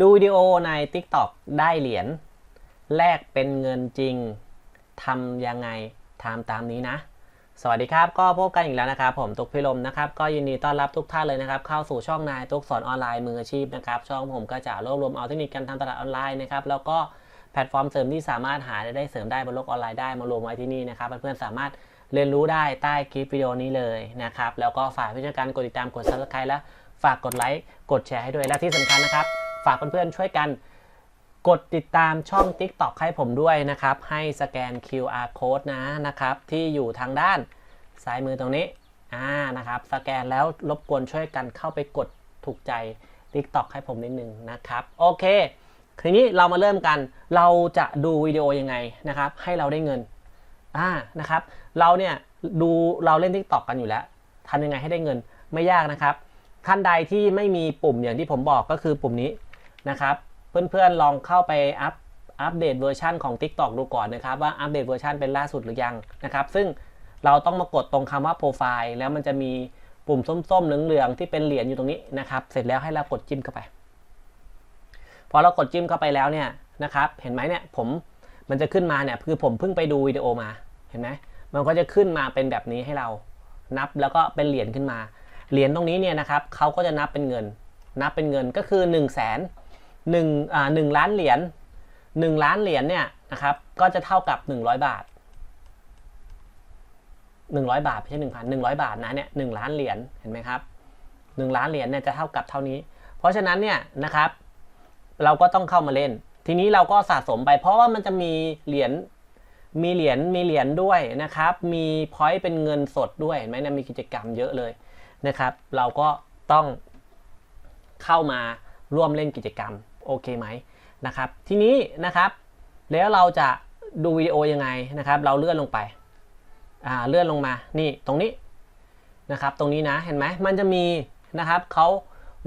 ดูวิดีโอใน TikTok ได้เหรียญแลกเป็นเงินจริงทำยังไงทำตามนี้นะ สวัสดีครับก็พบกันอีกแล้วนะครับ ผมตุกพิรมนะครับก็ยินดีต้อนรับทุกท่านเลยนะครับ เข้าสู่ช่องนายตุกสอนออนไลน์มืออาชีพนะครับช่องผมก็จะรวบรวมเอาเทคนิคการทำตลาดออนไลน์นะครับแล้วก็แพลตฟอร์มเสริมที่สามารถหาได้เสริมได้บนโลกออนไลน์ได้มารวมไว้ที่นี่นะครับเพื่อนๆสามารถเรียนรู้ได้ใต้คลิปวิดีโอนี้เลยนะครับแล้วก็ฝากพี่ช่วยกันกดติดตามกด subscribe และฝากกดไลค์กดแชร์ให้ด้วยและที่สำคัญนะครับ ฝากเพื่อนๆช่วยกันกดติดตามช่อง TikTok ให้ผมด้วยนะครับ ให้สแกน QR code นะนะครับ ที่อยู่ทางด้านซ้ายมือตรงนี้อ่านะครับ สแกนแล้วรบกวนช่วยกันเข้าไปกดถูกใจ TikTok ให้ผมนิดนึงนะครับ โอเค ทีนี้เรามาเริ่มกัน เราจะดูวิดีโอยังไงนะครับ ให้เราได้เงินอ่านะครับ เราเนี่ยดูเราเล่น TikTok กันอยู่แล้วทำยังไงให้ได้เงินไม่ยากนะครับ ท่านใดที่ไม่มีปุ่มอย่างที่ผมบอกก็คือปุ่มนี้ นะครับ เพื่อนๆลองเข้าไปอัปอัปเดตเวอร์ชันของ TikTok ดูก่อนนะครับ ว่าอัปเดตเวอร์ชันเป็นล่าสุดหรือยังนะครับ ซึ่งเราต้องมากดตรงคำว่าโปรไฟล์แล้วมันจะมีปุ่มส้มๆเหลืองๆที่เป็นเหรียญอยู่ตรงนี้นะครับ เสร็จแล้วให้เรากดจิ้มเข้าไป พอเรากดจิ้มเข้าไปแล้วเนี่ยนะครับ เห็นไหมเนี่ยผมมันจะขึ้นมาเนี่ยคือผมเพิ่งไปดูวิดีโอมาเห็นไหมมันก็จะขึ้นมาเป็นแบบนี้ให้เรานับแล้วก็เป็นเหรียญขึ้นมา เหรียญตรงนี้เนี่ยนะครับเขาก็จะนับเป็นเงิน นับเป็นเงินก็คือ 1 0 0 0 0แสน หนึ่งอ่าหนึ่งล้านเหรียญหนึ่งล้านเหรียญเนี่ยนะครับก็จะเท่ากับ100บาท100บาทไม่ใช่หนึ่งพันหนึ่งร้อยบาทนะเนี่ยหนึ่งล้านเหรียญเห็นไหมครับหนึ่งล้านเหรียญเนี่ยจะเท่ากับเท่านี้ เพราะฉะนั้นเนี่ยนะครับ เราก็ต้องเข้ามาเล่น ทีนี้เราก็สะสมไป เพราะว่ามันจะมีเหรียญมีเหรียญมีเหรียญด้วยนะครับ มีพอยต์เป็นเงินสดด้วยเห็นไหมเนี่ยมีกิจกรรมเยอะเลยนะครับ เราก็ต้องเข้ามาร่วมเล่นกิจกรรม โอเคไหมนะครับทีนี้นะครับ แล้วเราจะดูวิดีโอยังไงนะครับ เราเลื่อนลงไปอ่าเลื่อนลงมานี่ตรงนี้นะครับ ตรงนี้นะเห็นไหมมันจะมีนะครับเขา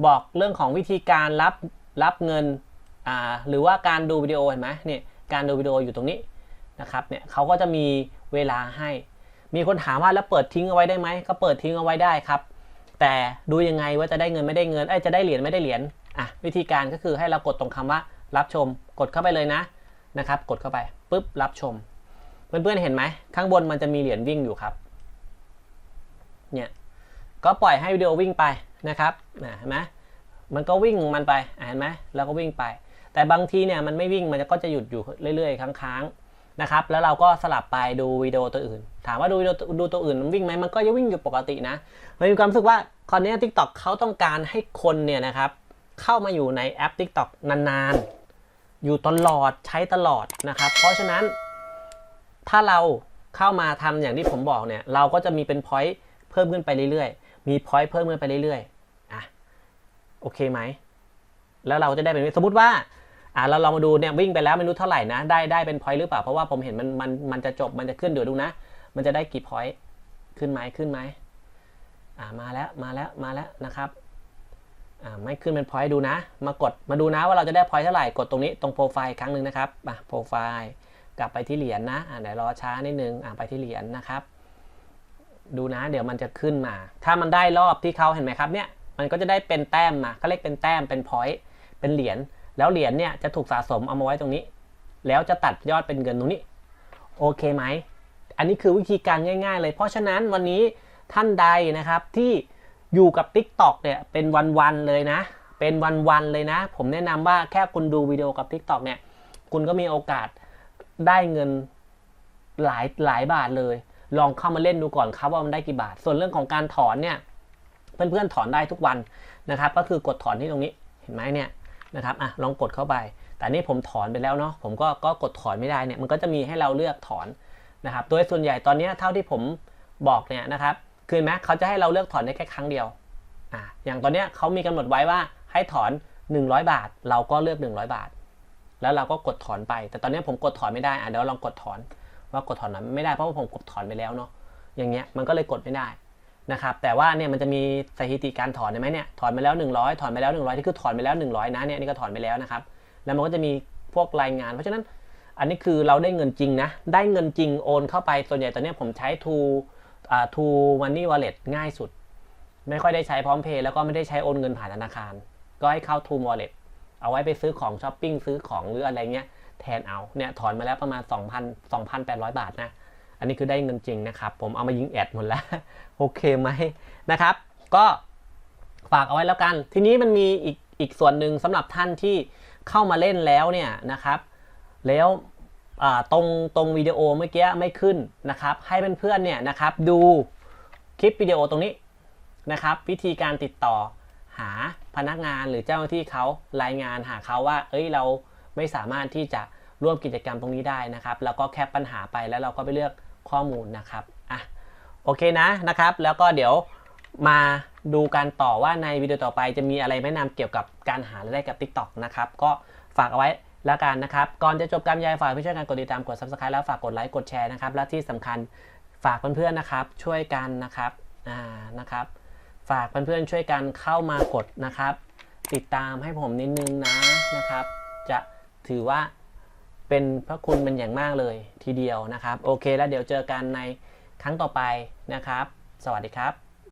บอกเรื่องของวิธีการรับรับเงินอ่าหรือว่าการดูวิดีโอเห็นไหมเนี่ยการดูวิดีโออยู่ตรงนี้นะครับเนี่ยเขาก็จะมีเวลาให้ มีคนถามว่าแล้วเปิดทิ้งเอาไว้ได้ไหมก็เปิดทิ้งเอาไว้ได้ครับ แต่ดูยังไงว่าจะได้เงินไม่ได้เงินไอ้จะได้เหรียญไม่ได้เหรียญ อะวิธีการก็คือให้เรากดตรงคำว่ารับชม กดเข้าไปเลยนะนะครับ กดเข้าไปปุ๊บรับชม เพื่อนๆเห็นไหมข้างบนมันจะมีเหรียญวิ่งอยู่ครับเนี่ยก็ปล่อยให้วิดีโอวิ่งไปนะครับเห็นไหมมันก็วิ่งมันไปเห็นไหมแล้วก็วิ่งไป แต่บางทีเนี่ยมันไม่วิ่งมันก็จะหยุดอยู่เรื่อยๆค้างๆนะครับ แล้วเราก็สลับไปดูวิดีโอตัวอื่น ถามว่าดูวิดีโอดูตัวอื่นมันวิ่งไหมมันก็ยังวิ่งอยู่ปกตินะมันมีความรู้สึกว่าคอนเนี้ทิกตอกเขาต้องการให้คนเนี่ยนะครับ เข้ามาอยู่ในแอป TikTok นานๆ อยู่ตลอดใช้ตลอดนะครับ เพราะฉะนั้น ถ้าเราเข้ามาทำอย่างที่ผมบอกเนี่ย เราก็จะมีเป็นพอยต์เพิ่มขึ้นไปเรื่อยๆ มีพอยต์เพิ่มขึ้นไปเรื่อยๆ อะ โอเคไหม แล้วเราจะได้เป็น สมมติว่า อะเราลองมาดูเนี่ยวิ่งไปแล้วไม่รู้เท่าไหร่นะ ได้ได้เป็นพอยต์หรือเปล่า เพราะว่าผมเห็นมันมันมันจะจบ มันจะขึ้นเดี๋ยวดูนะ มันจะได้กี่พอยต์ ขึ้นไหมขึ้นไหมอะมาแล้ว มาแล้ว มาแล้วนะครับ ไม่ขึ้นเป็นพอยต์ดูนะ มากดมาดูนะว่าเราจะได้พอยต์เท่าไหร่ กดตรงนี้ตรงโปรไฟล์ครั้งหนึ่งนะครับอะโปรไฟล์กลับไปที่เหรียญนะอ่าเดี๋ยวรอช้านิดนึงอ่าไปที่เหรียญนะครับ ดูนะเดี๋ยวมันจะขึ้นมา ถ้ามันได้รอบที่เขาเห็นไหมครับเนี่ย มันก็จะได้เป็นแต้มมาเขาเรียกเป็นแต้มเป็นพอยต์เป็นเหรียญ แล้วเหรียญเนี่ยจะถูกสะสมเอามาไว้ตรงนี้ แล้วจะตัดยอดเป็นเงินตรงนี้ โอเคไหม อันนี้คือวิธีการง่าย ๆ เลย เพราะฉะนั้นวันนี้ท่านใดนะครับที่ อยู่กับ TikTok เนี่ยเป็นวันๆเลยนะ เป็นวันๆเลยนะ ผมแนะนำว่าแค่คุณดูวิดีโอกับ TikTok เนี่ย คุณก็มีโอกาสได้เงินหลายหลายบาทเลย ลองเข้ามาเล่นดูก่อนครับว่ามันได้กี่บาท ส่วนเรื่องของการถอนเนี่ยเพื่อนๆถอนได้ทุกวันนะครับ ก็คือกดถอนที่ตรงนี้เห็นไหมเนี่ยนะครับอะลองกดเข้าไป แต่นี่ผมถอนไปแล้วเนาะผมก็ก็กดถอนไม่ได้เนี่ยมันก็จะมีให้เราเลือกถอนนะครับ โดยส่วนใหญ่ตอนนี้เท่าที่ผมบอกเนี่ยนะครับ คือเห็นไหมเขาจะให้เราเลือกถอนได้แค่ครั้งเดียวอ่าอย่างตอนเนี้ยเขามีกำหนดไว้ว่าให้ถอน 100 บาท เราก็เลือก 100 บาท แล้วเราก็กดถอนไป แต่ตอนนี้ผมกดถอนไม่ได้อะเดี๋ยวลองกดถอนว่ากดถอนนั้นไม่ได้เพราะว่าผมกดถอนไปแล้วเนาะอย่างเงี้ยมันก็เลยกดไม่ได้นะครับแต่ว่าเนี่ยมันจะมีสถิติการถอนเห็นไหมเนี่ยถอนไปแล้ว 100 ถอนไปแล้ว 100ที่คือถอนไปแล้ว 100 นะเนี่ยนี่ก็ถอนไปแล้วนะครับแล้วมันก็จะมีพวกรายงาน เพราะฉะนั้นอันนี้คือเราได้เงินจริงนะได้เงินจริงโอนเข้าไปส่วนใหญ่ตอนนี้ผมใช้ทู อ่า to money wallet ง่ายสุด ไม่ค่อยได้ใช้พร้อมเพย์แล้วก็ไม่ได้ใช้โอนเงินผ่านธนาคาร ก็ให้เข้า to wallet เอาไว้ไปซื้อของช้อปปิ้งซื้อของหรืออะไรเงี้ยแทนเอาเนี่ยถอนมาแล้วประมาณ 2,000 2,800 บาทนะอันนี้คือได้เงินจริงนะครับ ผมเอามายิงแอดหมดแล้ว โอเคไหมนะครับ ก็ฝากเอาไว้แล้วกัน ทีนี้มันมีอีกอีกส่วนหนึ่งสำหรับท่านที่เข้ามาเล่นแล้วเนี่ยนะครับ แล้ว ตรงตรงวิดีโอเมื่อกี้ไม่ขึ้นนะครับ ให้เพื่อนๆเนี่ยนะครับดูคลิปวิดีโอตรงนี้นะครับ วิธีการติดต่อหาพนักงานหรือเจ้าหน้าที่เขารายงานหาเขาว่า เอ้ยเราไม่สามารถที่จะร่วมกิจกรรมตรงนี้ได้นะครับ แล้วก็แคปปัญหาไปแล้วเราก็ไปเลือกข้อมูลนะครับอะโอเคนะนะครับ แล้วก็เดี๋ยวมาดูกันต่อว่าในวิดีโอต่อไปจะมีอะไรแนะนำเกี่ยวกับการหารายได้กับ TikTok นะครับ ก็ฝากเอาไว้ แล้วกันนะครับ ก่อนจะจบการบรรยายฝากเพื่อนช่วยกันกดติดตามกด Subscribe แล้วฝากกดไลค์กดแชร์นะครับ และที่สำคัญฝากเพื่อนๆนะครับ ช่วยกันนะครับอ่านะครับ ฝากเพื่อนๆช่วยกันเข้ามากดนะครับ ติดตามให้ผมนิดนึงนะนะครับ จะถือว่าเป็นพระคุณเป็นอย่างมากเลยทีเดียวนะครับ โอเคแล้วเดี๋ยวเจอกันในครั้งต่อไปนะครับ สวัสดีครับ